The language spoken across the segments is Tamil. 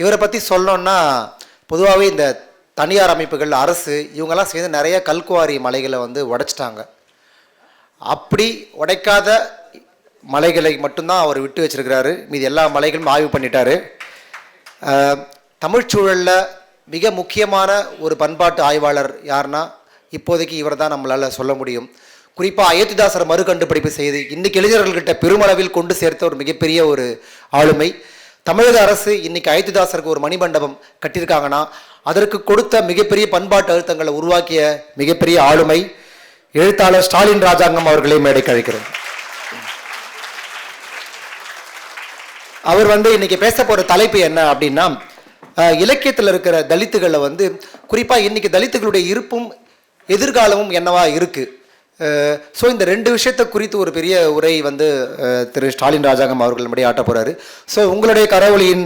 இவரை பற்றி சொல்லணும்னா பொதுவாகவே இந்த தனியார் அமைப்புகள் அரசு இவங்கெல்லாம் சேர்ந்து நிறைய கல்குவாரி மலைகளை வந்து உடைச்சிட்டாங்க. அப்படி உடைக்காத மலைகளை மட்டும்தான் அவர் விட்டு வச்சிருக்கிறாரு. மீதி எல்லா மலைகளும் ஆய்வு பண்ணிட்டாரு. தமிழ்ச்சூழலில் தமிழ்ச் சூழலில் மிக முக்கியமான ஒரு பண்பாட்டு ஆய்வாளர் யாருன்னா இப்போதைக்கு இவர் தான் நம்மளால் சொல்ல முடியும். குறிப்பாக அயோத்திதாசர் மறு கண்டுபிடிப்பு செய்து இன்னைக்கு இளைஞர்கள்கிட்ட பெருமளவில் கொண்டு சேர்த்த ஒரு மிகப்பெரிய ஒரு ஆளுமை. தமிழக அரசு இன்னைக்கு அயோத்திதாசருக்கு ஒரு மணிமண்டபம் கட்டியிருக்காங்கன்னா அதற்கு கொடுத்த மிகப்பெரிய பண்பாட்டு அழுத்தங்களை உருவாக்கிய மிகப்பெரிய ஆளுமை எழுத்தாளர் ஸ்டாலின் ராஜாங்கம் அவர்களையும் மேடைக்கு அழைக்கிறோம் அவர் வந்து இன்னைக்கு பேச போற தலைப்பு என்ன அப்படின்னா இலக்கியத்தில் இருக்கிற தலித்துகளை வந்து குறிப்பாக இன்னைக்கு தலித்துகளுடைய இருப்பும் எதிர்காலமும் என்னவா இருக்குது ஸோ இந்த ரெண்டு விஷயத்தை குறித்து ஒரு பெரிய உரை வந்து திரு ஸ்டாலின் ராஜாங்கம் அவர்கள் நம்முடைய ஆட்ட போறாரு. ஸோ உங்களுடைய கரவொலியின்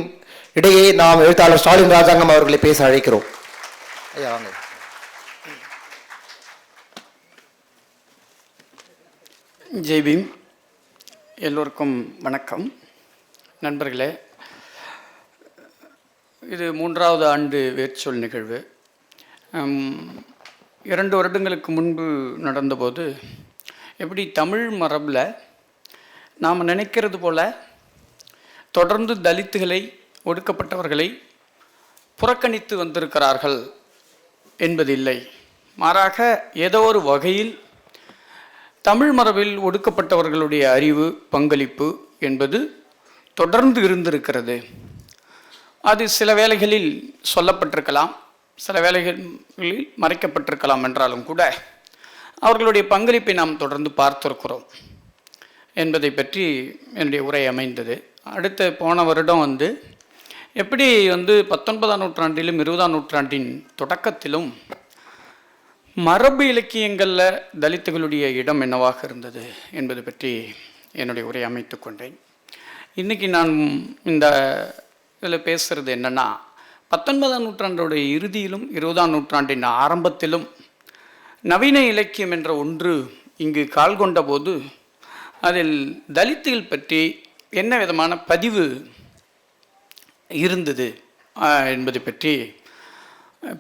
இடையே நாம் எழுத்தாளர் ஸ்டாலின் ராஜாங்கம் அவர்களை பேச அழைக்கிறோம். ஐயா வாங்க. ஜெய்பீம் எல்லோருக்கும் வணக்கம். நண்பர்களே இது மூன்றாவது ஆண்டு வேர்ச்சொல் நிகழ்வு. இரண்டு வருடங்களுக்கு முன்பு நடந்தபோது எப்படி தமிழ் மரபில் நாம் நினைக்கிறது போல தொடர்ந்து தலித்துகளை ஒடுக்கப்பட்டவர்களை புறக்கணித்து வந்திருக்கிறார்கள் என்பதில்லை. மாறாக ஏதோ ஒரு வகையில் தமிழ் மரபில் ஒடுக்கப்பட்டவர்களுடைய அறிவு பங்களிப்பு என்பது தொடர்ந்து இருந்திருக்கிறது. அது சில வேளைகளில் சொல்லப்பட்டிருக்கலாம். சில வேளைகளில் மறைக்கப்பட்டிருக்கலாம் என்றாலும் கூட அவர்களுடைய பங்களிப்பை நாம் தொடர்ந்து பார்த்திருக்கிறோம் என்பதை பற்றி என்னுடைய உரை அமைந்தது. அடுத்த போன வருடம் வந்து எப்படி வந்து பத்தொன்பதாம் நூற்றாண்டிலும் இருபதாம் நூற்றாண்டின் தொடக்கத்திலும் மரபு இலக்கியங்களில் தலித்துகளுடைய இடம் என்னவாக இருந்தது என்பது பற்றி என்னுடைய உரை அமைத்து கொண்டேன். இன்றைக்கி நான் இந்த இதில் பேசுகிறது என்னென்னா பத்தொன்பதாம் நூற்றாண்டுடைய இறுதியிலும் இருபதாம் நூற்றாண்டின் ஆரம்பத்திலும் நவீன இலக்கியம் என்ற ஒன்று இங்கு கால் கொண்டபோது அதில் தலித்துகள் பற்றி என்ன விதமான பதிவு இருந்தது என்பது என்பதை பற்றி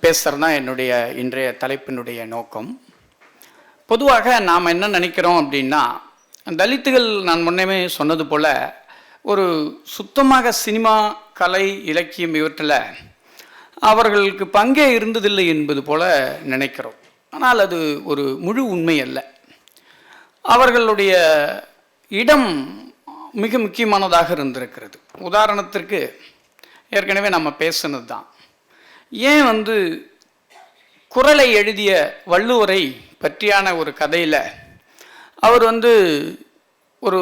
பேசுகிறது தான் என்னுடைய இன்றைய தலைப்பினுடைய நோக்கம். பொதுவாக நாம் என்ன நினைக்கிறோம் அப்படின்னா தலித்துகள் நான் முன்னமே சொன்னது போல் ஒரு சுத்தமாக சினிமா கலை இலக்கியம் இவற்றில் அவர்களுக்கு பங்கே இருந்ததில்லை என்பது போல நினைக்கிறோம். ஆனால் அது ஒரு முழு உண்மை அல்ல. அவர்களுடைய இடம் மிக முக்கியமானதாக இருந்திருக்கிறது. உதாரணத்திற்கு ஏற்கனவே நம்ம பேசுனது தான் ஏன் வந்து குரலை எழுதிய வள்ளுவரை பற்றியான ஒரு கதையில் அவர் வந்து ஒரு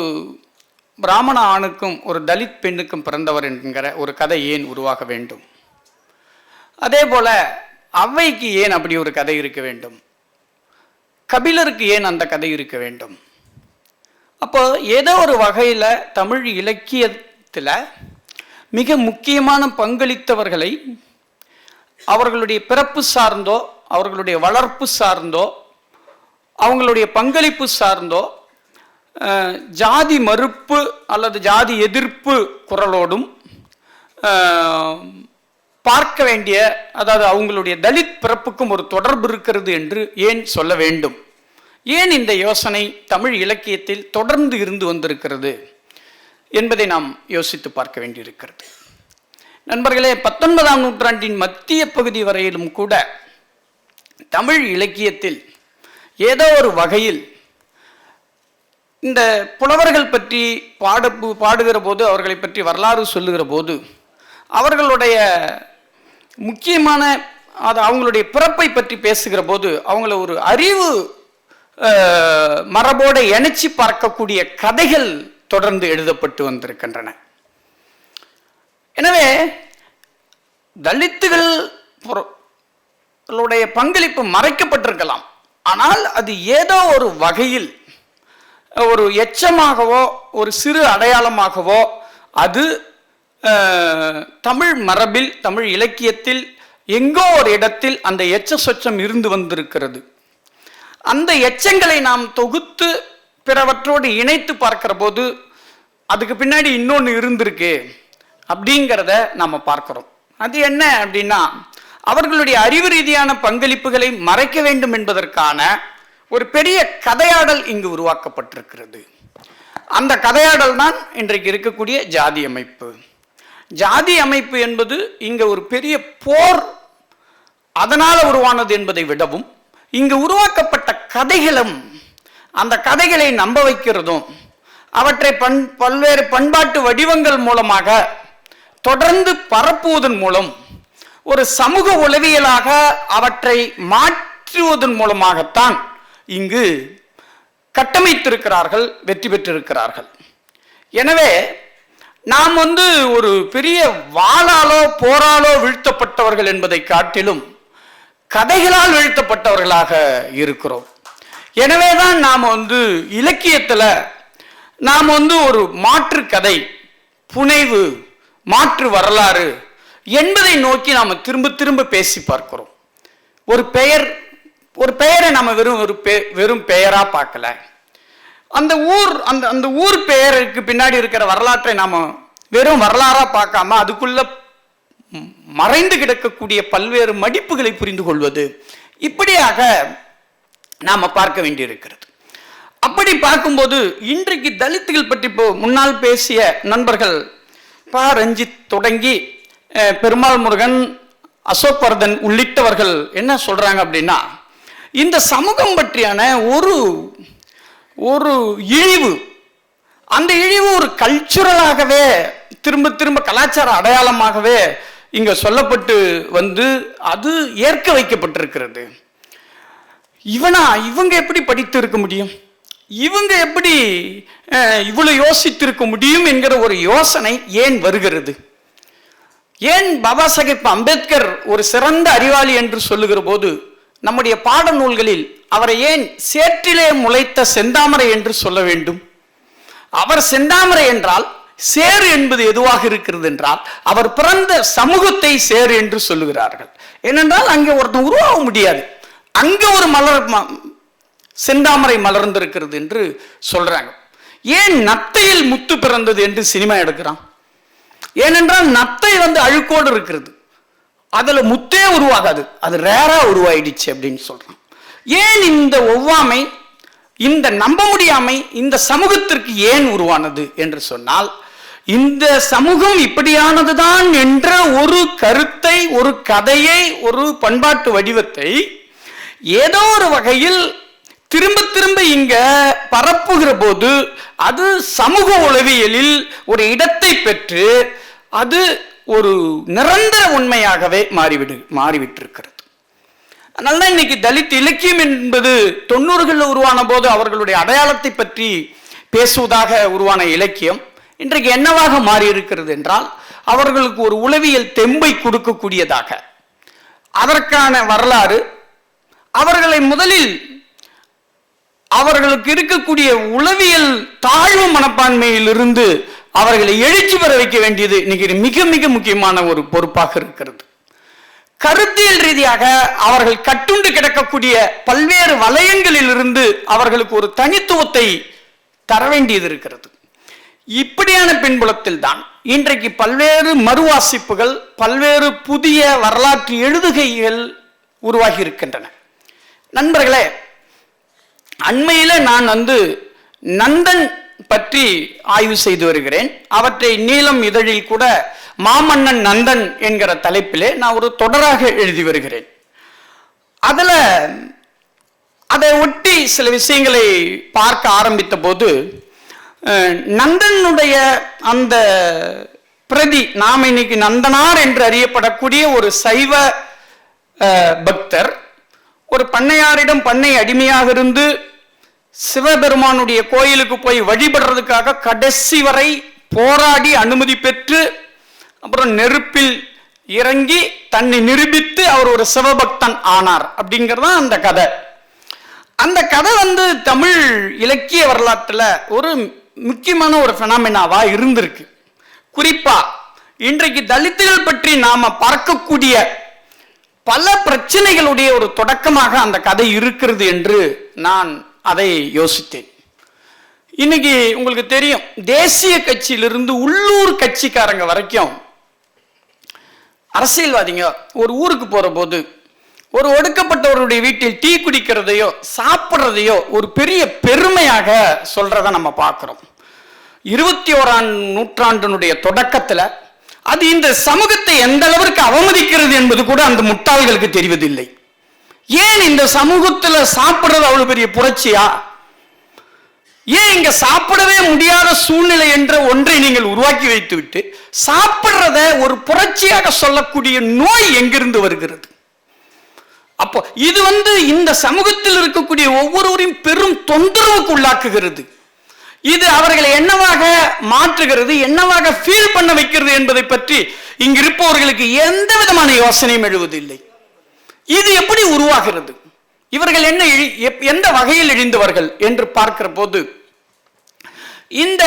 பிராமண ஆணுக்கும் ஒரு தலித் பெண்ணுக்கும் பிறந்தவர் என்கிற ஒரு கதை ஏன் உருவாக வேண்டும்? அதே போல ஔவைக்கு ஏன் அப்படி ஒரு கதை இருக்க வேண்டும்? கபிலருக்கு ஏன் அந்த கதை இருக்க வேண்டும்? அப்போ ஏதோ ஒரு வகையில் தமிழ் இலக்கியத்தில் மிக முக்கியமான பங்களித்தவர்களை அவர்களுடைய பிறப்பு சார்ந்தோ அவர்களுடைய வளர்ப்பு சார்ந்தோ அவங்களுடைய பங்களிப்பு சார்ந்தோ ஜாதி மறுப்பு அல்லது ஜாதி எதிர்ப்பு குரலோடும் பார்க்க வேண்டிய அதாவது அவங்களுடைய தலித் பிறப்புக்கும் ஒரு தொடர்பு இருக்கிறது என்று ஏன் சொல்ல வேண்டும்? ஏன் இந்த யோசனை தமிழ் இலக்கியத்தில் தொடர்ந்து இருந்து வந்திருக்கிறது என்பதை நாம் யோசித்து பார்க்க வேண்டியிருக்கிறது. நண்பர்களே பத்தொன்பதாம் நூற்றாண்டின் மத்திய பகுதி வரையிலும் கூட தமிழ் இலக்கியத்தில் ஏதோ ஒரு வகையில் இந்த புலவர்கள் பற்றி பாடு பாடுகிற போது அவர்களை பற்றி வரலாறு சொல்லுகிற போது அவர்களுடைய முக்கியமான அது அவங்களுடைய பிறப்பை பற்றி பேசுகிற போது அவங்கள ஒரு அறிவு மரபோட இணைச்சி பார்க்கக்கூடிய கதைகள் தொடர்ந்து எழுதப்பட்டு வந்திருக்கின்றன. எனவே தலித்துகள் பங்களிப்பு மறைக்கப்பட்டிருக்கலாம். ஆனால் அது ஏதோ ஒரு வகையில் ஒரு எச்சமாகவோ ஒரு சிறு அடையாளமாகவோ அது தமிழ் மரபில் தமிழ் இலக்கியத்தில் எங்கோ ஒரு இடத்தில் அந்த எச்ச சொச்சம் இருந்து வந்திருக்கிறது. அந்த எச்சங்களை நாம் தொகுத்து பிறவற்றோடு இணைத்து பார்க்கிற போது அதுக்கு பின்னாடி இன்னொன்று இருந்திருக்கு அப்படிங்கிறத நாம் பார்க்குறோம். அது என்ன அப்படின்னா அவர்களுடைய அறிவு ரீதியான பங்களிப்புகளை மறைக்க வேண்டும் என்பதற்கான ஒரு பெரிய கதையாடல் இங்கு உருவாக்கப்பட்டிருக்கிறது. அந்த கதையாடல் தான் இன்றைக்கு இருக்கக்கூடிய ஜாதி அமைப்பு. ஜாதி அமைப்பு என்பது இங்கே ஒரு பெரிய போர் அதனால் உருவானது என்பதை விடவும் இங்கு உருவாக்கப்பட்ட கதைகளும் அந்த கதைகளை நம்ப வைக்கிறதும் அவற்றை பண் பல்வேறு பண்பாட்டு வடிவங்கள் மூலமாக தொடர்ந்து பரப்புவதன் மூலம் ஒரு சமூக உளவியலாக அவற்றை மாற்றுவதன் மூலமாகத்தான் இங்கு கட்டமைத்திருக்கிறார்கள் வெற்றி பெற்றிருக்கிறார்கள். எனவே நாம் வந்து ஒரு பெரிய வாளாலோ போராலோ வீழ்த்தப்பட்டவர்கள் என்பதை காட்டிலும் கதைகளால் வீழ்த்தப்பட்டவர்களாக இருக்கிறோம். எனவேதான் நாம் வந்து இலக்கியத்தில் நாம் வந்து ஒரு மாற்று கதை புனைவு மாற்று வரலாறு என்பதை நோக்கி நாம் திரும்ப திரும்ப பேசி பார்க்கிறோம். ஒரு பெயர் ஒரு பெயரை நம்ம வெறும் ஒரு பெ வெறும் பெயராக பார்க்கல. அந்த ஊர் அந்த அந்த ஊர் பெயருக்கு பின்னாடி இருக்கிற வரலாற்றை நாம் வெறும் வரலாறாக பார்க்காம அதுக்குள்ள மறைந்து கிடக்கக்கூடிய பல்வேறு மடிப்புகளை புரிந்து கொள்வது இப்படியாக நாம் பார்க்க வேண்டியிருக்கிறது. அப்படி பார்க்கும்போது இன்றைக்கு தலித்துகள் பற்றி இப்போ முன்னால் பேசிய நண்பர்கள் ப. ரஞ்சித் தொடங்கி பெருமாள் முருகன் அசோக் வர்தன் உள்ளிட்டவர்கள் என்ன சொல்கிறாங்க அப்படின்னா இந்த சமூகம் பற்றியான ஒரு ஒரு இழிவு. அந்த இழிவு ஒரு கல்ச்சுரலாகவே திரும்ப திரும்ப கலாச்சார அடையாளமாகவே இங்க சொல்லப்பட்டு வந்து அது ஏற்க வைக்கப்பட்டிருக்கிறது. இவனா இவங்க எப்படி படித்து இருக்க முடியும்? இவங்க எப்படி இவ்வளோ இவ்வளவு யோசித்திருக்க முடியும் என்கிற ஒரு யோசனை ஏன் வருகிறது? ஏன் பாபா சாஹேப் அம்பேத்கர் ஒரு சிறந்த அறிவாளி என்று சொல்லுகிற போது நம்முடைய பாடநூல்களில் அவரை ஏன் சேற்றிலே முளைத்த செந்தாமரை என்று சொல்ல வேண்டும்? அவர் செந்தாமரை என்றால் சேர் என்பது எதுவாக இருக்கிறது என்றால் அவர் பிறந்த சமூகத்தை சேர் என்று சொல்லுகிறார்கள். ஏனென்றால் அங்கே ஒருத்தன் உருவாக முடியாது. அங்க ஒரு மலர் ம- செந்தாமரை மலர்ந்திருக்கிறது என்று சொல்றாங்க. ஏன் நத்தையில் முத்து பிறந்தது என்று சினிமா எடுக்கிறான்? ஏனென்றால் நத்தை வந்து அழுக்கோடு இருக்கிறது. அதுல முத்தே உருவாகாது. அது ரேரா உருவாயிடுச்சு அப்படின்னு சொல்றான். ஏன் இந்த ஒவ்வாமை இந்த நம்ப முடியாமை இந்த சமூகத்திற்கு ஏன் உருவானது என்று சொன்னால் இந்த சமூகம் இப்படியானதுதான் என்ற ஒரு கருத்தை ஒரு கதையை ஒரு பண்பாட்டு வடிவத்தை ஏதோ ஒரு வகையில் திரும்ப திரும்ப இங்க பரப்புகிற போது அது சமூக உளவியலில் ஒரு இடத்தை பெற்று அது ஒரு நிரந்தர உண்மையாகவே மாறிவிடு மாறிவிட்டிருக்கிறது. அதனால தான் இன்னைக்கு தலித் இலக்கியம் என்பது தொண்ணூறுகளில் உருவான போது அவர்களுடைய அடையாளத்தை பற்றி பேசுவதாக உருவான இலக்கியம். இன்றைக்கு என்னவாக மாறி இருக்கிறது என்றால் அவர்களுக்கு ஒரு உளவியல் தெம்பை கொடுக்கக்கூடியதாக. அதற்கான வரலாறு அவர்களை முதலில் அவர்களுக்கு இருக்கக்கூடிய உளவியல் தாழ்வு மனப்பான்மையிலிருந்து அவர்களை எழுச்சி பெற வைக்க வேண்டியது இன்னைக்கு மிக மிக முக்கியமான ஒரு பொறுப்பாக இருக்கிறது. கருத்தியல் ரீதியாக அவர்கள் கட்டுண்டு கிடக்கக்கூடிய பல்வேறு வலயங்களிலிருந்து அவர்களுக்கு ஒரு தனித்துவத்தை தர வேண்டியது இருக்கிறது. இப்படியான பின்புலத்தில் தான் இன்றைக்கு பல்வேறு மறுவாசிப்புகள் பல்வேறு புதிய வரலாற்று எழுதுகைகள் உருவாகி இருக்கின்றன. நண்பர்களே அண்மையில் நான் வந்து நந்தன் பற்றி ஆய்வு செய்து வருகிறேன். அவற்றை நீலம் இதழில் கூட மாமன்னன் நந்தன் என்கிற தலைப்பிலே நான் ஒரு தொடராக எழுதி வருகிறேன். அதில் அதை ஒட்டி சில விஷயங்களை பார்க்க ஆரம்பித்த போது நந்தனுடைய அந்த பிரதி நாம் இன்னைக்கு நந்தனார் என்று அறியப்படக்கூடிய ஒரு சைவ பக்தர் ஒரு பண்ணையாரிடம் பண்ணை அடிமையாக இருந்து சிவபெருமானுடைய கோயிலுக்கு போய் வழிபடுறதுக்காக கடைசி வரை போராடி அனுமதி பெற்று அப்புறம் நெருப்பில் இறங்கி தன்னை நிரூபித்து அவர் ஒரு சிவபக்தன் ஆனார் அப்படிங்கிறது தான் அந்த கதை. அந்த கதை வந்து தமிழ் இலக்கிய வரலாற்றில் ஒரு முக்கியமான ஒரு ஃபெனாமினாவாக இருந்திருக்கு. குறிப்பா இன்றைக்கு தலித்துகள் பற்றி நாம பார்க்கக்கூடிய பல பிரச்சனைகளுடைய ஒரு தொடக்கமாக அந்த கதை இருக்கிறது என்று நான் அதை யோசித்தேன். இன்னைக்கு உங்களுக்கு தெரியும் தேசிய கட்சியிலிருந்து உள்ளூர் கட்சிக்காரங்க வரைக்கும் அரசியல்வாதிங்க ஒரு ஊருக்கு போற போது ஒரு ஒடுக்கப்பட்டவருடைய வீட்டில் டீ குடிக்கிறதையோ சாப்பிட்றதையோ ஒரு பெரிய பெருமையாக சொல்றத நம்ம பார்க்குறோம். இருபத்தி ஓராம் நூற்றாண்டினுடைய தொடக்கத்தில் அது இந்த சமூகத்தை எந்த அளவிற்கு அவமதிக்கிறது என்பது கூட அந்த முட்டாள்களுக்கு தெரிவதில்லை. ஏன் இந்த சமூகத்துல சாப்பிடுறது அவ்வளவு பெரிய புரட்சியா? ஏன் இங்க சாப்பிடவே முடியாத சூழ்நிலை என்ற ஒன்றை நீங்கள் உருவாக்கி வைத்துவிட்டு சாப்பிடுறத ஒரு புரட்சியாக சொல்லக்கூடிய நோய் எங்கிருந்து வருகிறது? அப்போ இது வந்து இந்த சமூகத்தில் இருக்கக்கூடிய ஒவ்வொருவரையும் பெரும் தொந்தரவுக்கு உள்ளாக்குகிறது. இது அவர்களை என்னவாக மாற்றுகிறது என்னவாக ஃபீல் பண்ண வைக்கிறது என்பதை பற்றி இங்கிருப்பவர்களுக்கு எந்த விதமான யோசனையும் எழுவதில்லை. இது எப்படி உருவாகிறது? இவர்கள் என்ன எப்- எந்த வகையில் இழிந்தவர்கள் என்று பார்க்கிற போது இந்த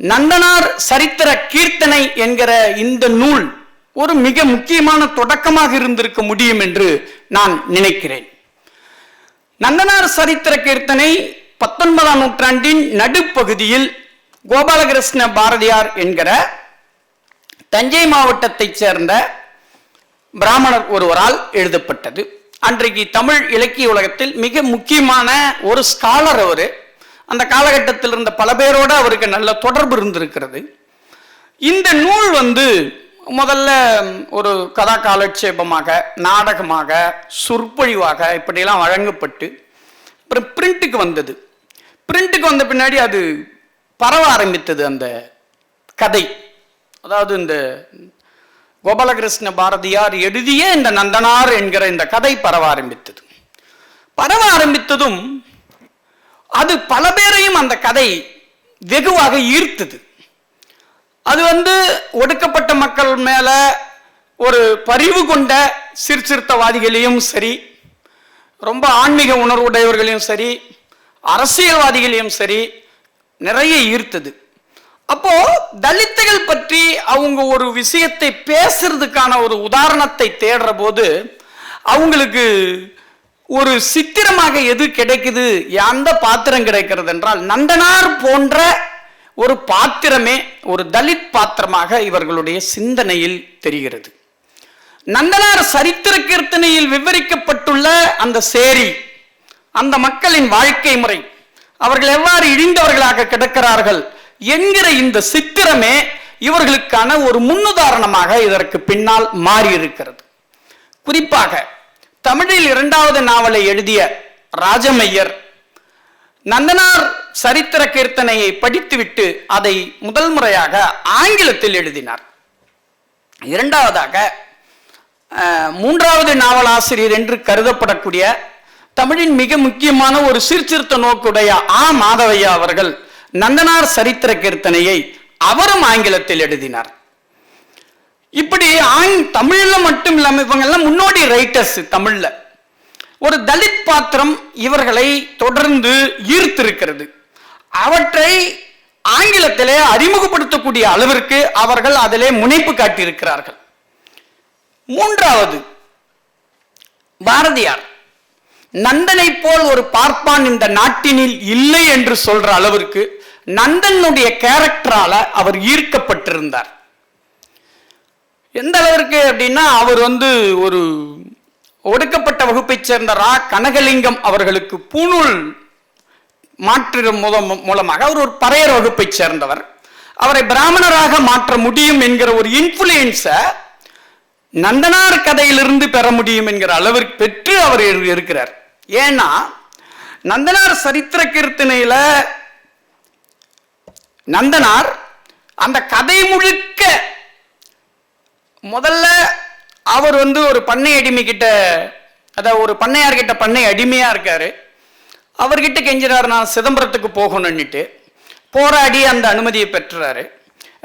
நந்தனார் சரித்திர கீர்த்தனை என்கிற இந்த நூல் ஒரு மிக முக்கியமான தொடக்கமாக இருந்திருக்க முடியும் என்று நான் நினைக்கிறேன். நந்தனார் சரித்திர கீர்த்தனை பத்தொன்பதாம் நூற்றாண்டின் நடுப்பகுதியில் கோபாலகிருஷ்ண பாரதியார் என்கிற தஞ்சை மாவட்டத்தைச் சேர்ந்த பிராமணர் ஒருவரால் எழுதப்பட்டது. அன்றைக்கு தமிழ் இலக்கிய உலகத்தில் மிக முக்கியமான ஒரு ஸ்காலர் அவர். அந்த காலகட்டத்தில் இருந்த பல பேரோட அவருக்கு நல்ல தொடர்பு இருந்திருக்கிறது. இந்த நூல் வந்து முதல்ல ஒரு கதா காலட்சேபமாக நாடகமாக சொற்பொழிவாக இப்படியெல்லாம் வழங்கப்பட்டு அப்புறம் பிரிண்ட்டுக்கு வந்தது. பிரிண்ட்டுக்கு வந்த பின்னாடி அது பரவ ஆரம்பித்தது அந்த கதை. அதாவது இந்த கோபாலகிருஷ்ண பாரதியார் எழுதிய இந்த நந்தனார் என்கிற இந்த கதை பரவ ஆரம்பித்தது. பரவ ஆரம்பித்ததும் அது பல பேரையும் அந்த கதை வெகுவாக ஈர்த்தது. அது வந்து ஒடுக்கப்பட்ட மக்கள் மேல ஒரு பரிவு கொண்ட சீர்திருத்தவாதிகளையும் சரி ரொம்ப ஆன்மீக உணர்வுடையவர்களையும் சரி அரசியல்வாதிகளையும் சரி நிறைய ஈர்த்தது. அப்போ தலித்துகள் பற்றி அவங்க ஒரு விஷயத்தை பேசுறதுக்கான ஒரு உதாரணத்தை தேடுற போது அவங்களுக்கு ஒரு சித்திரமாக எது கிடைக்குது எந்த பாத்திரம் கிடைக்கிறது என்றால் நந்தனார் போன்ற ஒரு பாத்திரமே ஒரு தலித் பாத்திரமாக இவர்களுடைய சிந்தனையில் தெரிகிறது. நந்தனார் சரித்திர கீர்த்தனையில் விவரிக்கப்பட்டுள்ள அந்த சேரி அந்த மக்களின் வாழ்க்கை முறை அவர்கள் எவ்வாறு இழிந்தவர்களாக கிடக்கிறார்கள் என்கிற இந்த சித்திரமே இவர்களுக்கான ஒரு முன்னுதாரணமாக இதற்கு பின்னால் மாறி இருக்கிறது குறிப்பாக தமிழில் இரண்டாவது நாவலை எழுதிய ராஜமையர் நந்தனார் சரித்திர கீர்த்தனையை படித்துவிட்டு அதை முதல் முறையாக ஆங்கிலத்தில் எழுதினார். இரண்டாவதாக மூன்றாவது நாவல் ஆசிரியர் என்று கருதப்படக்கூடிய தமிழின் மிக முக்கியமான ஒரு சீர்திருத்த நோக்குடைய ஆ. மாதவையா அவர்கள் நந்தனார் சரித்திர கீர்த்தனையை அவரும் ஆங்கிலத்தில் எழுதினார். இப்படி ஆங் தமிழ்ல மட்டும் இல்லாமல் இவங்கெல்லாம் முன்னோடி ரைட்டர்ஸ் தமிழ்ல. ஒரு தலித் பாத்திரம் இவர்களை தொடர்ந்து ஈர்த்திருக்கிறது. அவற்றை ஆங்கிலத்திலே அறிமுகப்படுத்தக்கூடிய அளவிற்கு அவர்கள் அதிலே முனைப்பு காட்டியிருக்கிறார்கள். மூன்றாவது பாரதியார். நந்தனை போல் ஒரு பார்ப்பான் இந்த நாட்டினில் இல்லை என்று சொல்ற அளவிற்கு நந்தனுடைய கேரக்டரால அவர் ஈர்க்கப்பட்டிருந்தார். எந்த அளவிற்கு அப்படின்னா அவர் வந்து ஒரு ஒடுக்கப்பட்ட வகுப்பைச் சேர்ந்த ரா. கனகலிங்கம் அவர்களுக்கு பூணூல் மாற்று மூலம் மூலமாக அவர் ஒரு பறையர் வகுப்பைச் சேர்ந்தவர். அவரை பிராமணராக மாற்ற முடியும் என்கிற ஒரு இன்ஃபுளுயன்ஸை நந்தனார் கதையிலிருந்து பெற முடியும் என்கிற அளவிற்கு பெற்று அவர் இருக்கிறார். ஏன்னா நந்தனார் சரித்திர கீர்த்தனையில நந்தனார் அந்த கதை முழுக்க முதல்ல அவர் வந்து ஒரு பண்ணை அடிமை கிட்ட அதாவது ஒரு பண்ணையார் கிட்ட பண்ணை அடிமையாக இருக்காரு. அவர்கிட்ட கெஞ்சினார் நான் சிதம்பரத்துக்கு போகணும்னுட்டு. போராடி அந்த அனுமதியை பெற்றுறாரு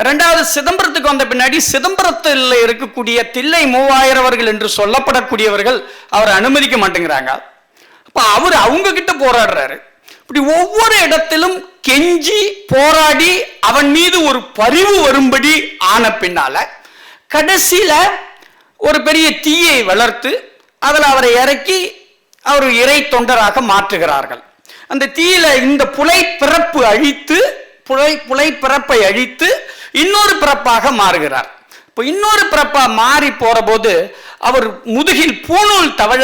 ரெண்டாவது சிதம்பரத்துக்கு வந்த பின்னாடி சிதம்பரத்தில் இருக்கக்கூடிய தில்லை மூவாயிரவர்கள் என்று சொல்லப்படக்கூடியவர்கள் அவரை அனுமதிக்க மாட்டேங்கிறாங்க. அப்போ அவர் அவங்க கிட்ட போராடுறாரு. இப்படி ஒவ்வொரு இடத்திலும் கெஞ்சி போராடி அவன் மீது ஒரு பரிவு வரும்படி ஆன பின்னால கடைசியில ஒரு பெரிய தீயை வளர்த்து அதில் அவரை இறக்கி அவர் இறை தொண்டராக மாற்றுகிறார்கள். அந்த தீயில இந்த புலை பிறப்பு அழித்து புலை புலை பிறப்பை அழித்து இன்னொரு பிறப்பாக மாறுகிறார். இப்போ இன்னொரு பிறப்பா மாறி போற போது அவர் முதுகில் பூணூல் தவழ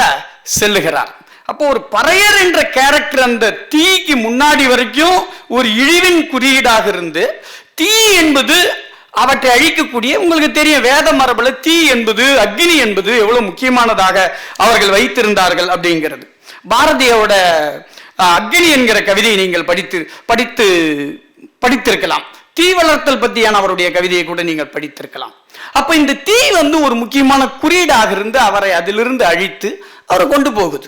செல்லுகிறார். அப்போ ஒரு பறையர் என்ற கேரக்டர் அந்த தீக்கு முன்னாடி வரைக்கும் ஒரு இழிவின் குறியீடாக இருந்து தீ என்பது அவற்றை அழிக்கக்கூடிய உங்களுக்கு தெரியும் வேத மரபுல தீ என்பது அக்னி என்பது எவ்வளவு முக்கியமானதாக அவர்கள் வைத்திருந்தார்கள் அப்படிங்கிறது. பாரதியோட அக்னி என்கிற கவிதையை நீங்கள் படித்து படித்து படித்திருக்கலாம். தீ வளர்த்தல் பற்றியான அவருடைய கவிதையை கூட நீங்கள் படித்திருக்கலாம். அப்ப இந்த தீ வந்து ஒரு முக்கியமான குறியீடாக இருந்து அவரை அதிலிருந்து அழித்து அவரை கொண்டு போகுது.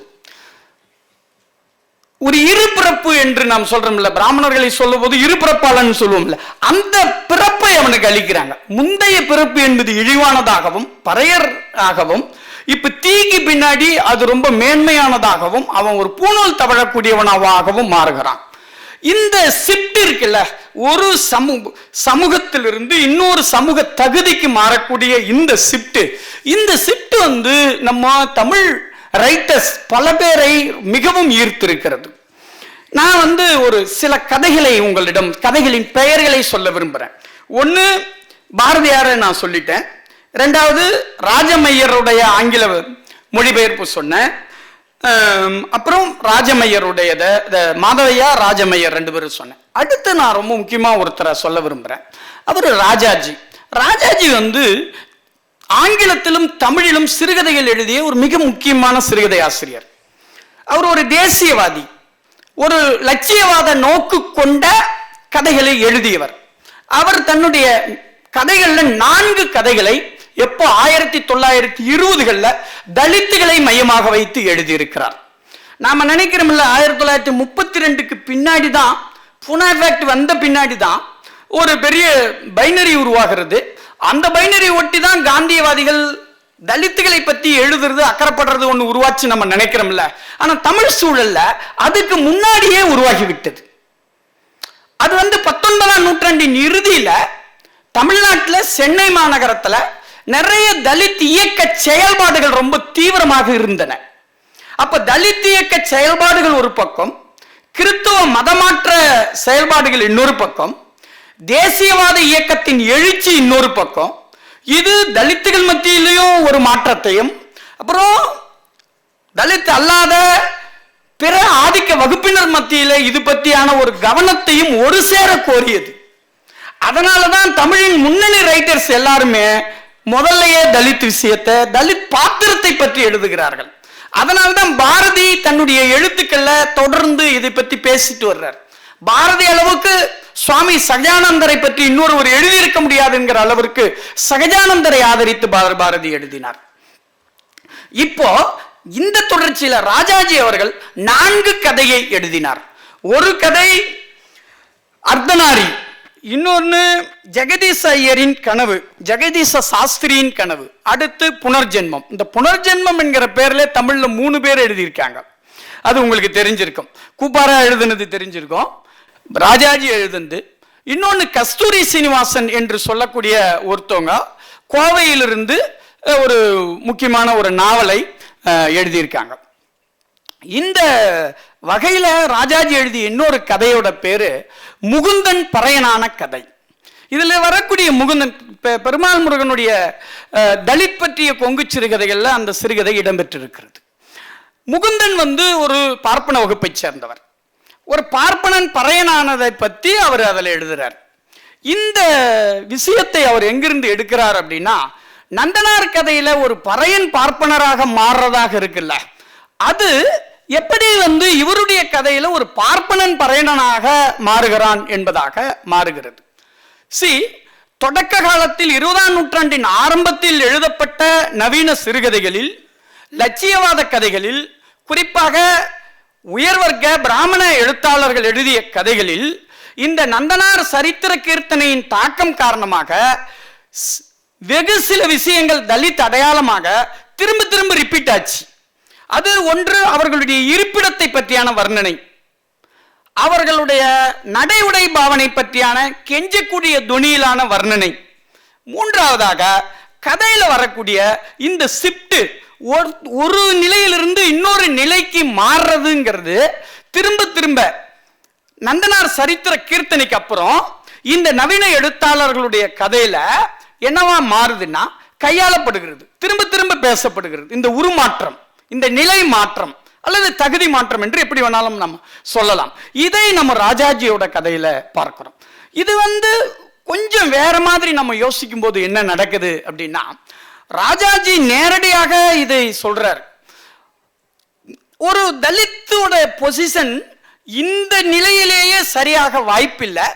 ஒரு இருபிறப்பு என்று நாம் சொல்றோம்ல பிராமணர்களை சொல்லும்போது இருபிறப்பாளன் சொல்லுவோம்ல அந்த பிறப்பை அவனுக்கு அளிக்கிறாங்க. முந்தைய பிறப்பு என்பது இழிவானதாகவும் பறையர் ஆகவும் இப்ப தீக்கு பின்னாடி அது ரொம்ப மேன்மையானதாகவும் அவன் ஒரு பூணூல் தவழக்கூடியவனாகவும் மாறுகிறான். இந்த ஷிஃப்ட் இருக்குல்ல ஒரு சமூக சமூகத்திலிருந்து இன்னொரு சமூக தகுதிக்கு மாறக்கூடிய இந்த சிப்ட் இந்த சிப்ட் வந்து நம்ம தமிழ் ரைட்டர்ஸ் பல பேரை மிகவும் ஈர்த்திருக்கிறது. நான் வந்து ஒரு சில கதைகளை உங்களிடம் கதைகளின் பெயர்களை சொல்ல விரும்புகிறேன் ஒன்று பாரதியாரை நான் சொல்லிட்டேன். ரெண்டாவது ராஜமையருடைய ஆங்கில மொழிபெயர்ப்பு சொன்னேன். அப்புறம் ராஜமையருடையத மாதவையா ராஜமையர் ரெண்டு பேரும் சொன்னேன். அடுத்து நான் ரொம்ப முக்கியமாக ஒருத்தரை சொல்ல விரும்புகிறேன் அவர் ராஜாஜி. ராஜாஜி வந்து ஆங்கிலத்திலும் தமிழிலும் சிறுகதைகள் எழுதிய ஒரு மிக முக்கியமான சிறுகதை ஆசிரியர். அவர் ஒரு தேசியவாதி. ஒரு லட்சியவாத நோக்கு கொண்ட கதைகளை எழுதியவர். அவர் தன்னுடைய கதைகளில் நான்கு கதைகளை எப்போ ஆயிரத்தி தொள்ளாயிரத்தி இருபதுகளில் தலித்துகளை மையமாக வைத்து எழுதியிருக்கிறார். நாம நினைக்கிறோம்ல ஆயிரத்தி தொள்ளாயிரத்தி முப்பத்தி ரெண்டுக்கு பின்னாடி தான் புனாஃபேக்ட் வந்த பின்னாடி தான் ஒரு பெரிய பைனரி உருவாகிறது. அந்த பைனரி ஒட்டி தான் காந்தியவாதிகள் தலித்துகளை பத்தி எழுதுறது அக்கறைப்படுறது ஒன்று உருவாச்சு நம்ம நினைக்கிறோம்ல. ஆனா தமிழ் சூழல்ல அதுக்கு முன்னாடியே உருவாகி விட்டது அது வந்து பத்தொன்பதாம் நூற்றாண்டின் இறுதியில தமிழ்நாட்டுல சென்னை மாநகரத்துல நிறைய தலித் இயக்க செயல்பாடுகள் ரொம்ப தீவிரமாக இருந்தன. அப்ப தலித் இயக்க செயல்பாடுகள் ஒரு பக்கம் கிறித்துவ மதமாற்ற செயல்பாடுகள் இன்னொரு பக்கம் தேசியவாத இயக்கத்தின் எழுச்சி இன்னொரு பக்கம். இது தலித்துகள் மத்தியிலையும் ஒரு மாற்றத்தையும் அப்புறம் தலித் அல்லாத பிற ஆதிக்க வகுப்பினர் மத்தியில இது பற்றியான ஒரு கவனத்தையும் ஒரு சேர கோரியது. அதனாலதான் தமிழின் முன்னணி ரைட்டர்ஸ் எல்லாருமே முதல்லயே தலித் விஷயத்தை தலித் பாத்திரத்தை பற்றி எழுதுகிறார்கள். அதனால்தான் பாரதி தன்னுடைய எழுத்துக்கள்ல தொடர்ந்து இதை பற்றி பேசிட்டு வர்றார். பாரதி அளவுக்கு சுவாமி சகஜானந்தரை பற்றி இன்னொருவர் எழுதியிருக்க முடியாது என்கிற அளவிற்கு சகஜானந்தரை ஆதரித்து பார- பாரதி எழுதினார். இப்போ இந்த தொடர்ச்சியில ராஜாஜி அவர்கள் நான்கு கதையை எழுதினார். ஒரு கதை அர்த்தநாரி இன்னொன்னு ஜெகதீச ஐயரின் கனவு ஜெகதீச சாஸ்திரியின் கனவு அடுத்து புனர்ஜென்மம். இந்த புனர்ஜென்மம் என்கிற பேர்ல தமிழ்ல மூணு பேர் எழுதியிருக்காங்க. அது உங்களுக்கு தெரிஞ்சிருக்கும். கூப்பாரா எழுதுனது தெரிஞ்சிருக்கும். ராஜாஜி எழுதுனது இன்னொன்று கஸ்தூரி சீனிவாசன் என்று சொல்லக்கூடிய ஒருத்தவங்க கோவையிலிருந்து ஒரு முக்கியமான ஒரு நாவலை எழுதியிருக்காங்க. இந்த வகையில் ராஜாஜி எழுதிய இன்னொரு கதையோட பேர் முகுந்தன் பறையனான கதை. இதில் வரக்கூடிய முகுந்தன் பெருமாள் முருகனுடைய தலித் பற்றிய கொங்கு சிறுகதைகளில் அந்த சிறுகதை இடம்பெற்றிருக்கிறது. முகுந்தன் வந்து ஒரு பார்ப்பன வகுப்பைச் சேர்ந்தவர். ஒரு பார்ப்பனன் பறையனானதை பற்றி அவர் அதில் எழுதுகிறார் இந்த விஷயத்தை அவர் எங்கிருந்து எடுக்கிறார் அப்படின்னா நந்தனார் கதையில் ஒரு பறையன் பார்ப்பனராக மாறுறதாக இருக்குல்ல. அது எப்படி வந்து இவருடைய கதையில் ஒரு பார்ப்பனன் பறையனாக மாறுகிறான் என்பதாக மாறுகிறது. சி தொடக்க காலத்தில் இருபதாம் நூற்றாண்டின் ஆரம்பத்தில் எழுதப்பட்ட நவீன சிறுகதைகளில் லட்சியவாத கதைகளில் குறிப்பாக உயர்வர்க்க பிராமண எழுத்தாளர்கள் எழுதிய கதைகளில் இந்த நந்தனார் சரித்திர கீர்த்தனையின் தாக்கம் காரணமாக வெகு சில விஷயங்கள் தலித் அடையாளமாக திரும்ப திரும்ப ரிப்பீட் ஆச்சு. அது ஒன்று அவர்களுடைய இருப்பிடத்தை பற்றியான வர்ணனை. அவர்களுடைய நடை உடை பாவனை பற்றியான கெஞ்சக்கூடிய துணியிலான வர்ணனை. மூன்றாவதாக கதையில் வரக்கூடிய இந்த ஷிஃப்ட் ஒரு நிலையிலிருந்து இன்னொரு நிலைக்கு மாறுறதுங்கிறது திரும்ப திரும்ப நந்தனார் சரித்திர கீர்த்தனைக்கு அப்புறம் இந்த நவீன எழுத்தாளர்களுடைய கதையில என்னவா மாறுதுன்னா கையாளப்படுகிறது திரும்ப திரும்ப பேசப்படுகிறது. இந்த உருமாற்றம் இந்த நிலை மாற்றம் அல்லது தகுதி மாற்றம் என்று எப்படி வேணாலும் நம்ம சொல்லலாம். இதை நம்ம ராஜாஜியோட கதையில பார்க்கிறோம். இது வந்து கொஞ்சம் வேற மாதிரி நம்ம யோசிக்கும் போது என்ன நடக்குது அப்படின்னா ராஜாஜி நேரடியாக இதை சொல்றார். ஒரு தலித்தோட பொசிஷன் இந்த நிலையிலேயே சரியாக வாய்ப்பில்லை.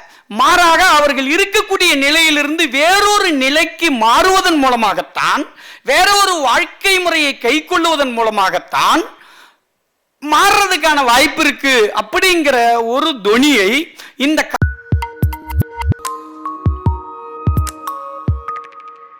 மாறாக அவர்கள் இருக்கக்கூடிய நிலையிலிருந்து வேறொரு நிலைக்கு மாறுவதன் மூலமாகத்தான் வேறொரு வாழ்க்கை முறையை கை கொள்ளுவதன் மூலமாகத்தான் மாறுறதுக்கான வாய்ப்பு இருக்கு அப்படிங்கிற ஒரு தொனியை இந்த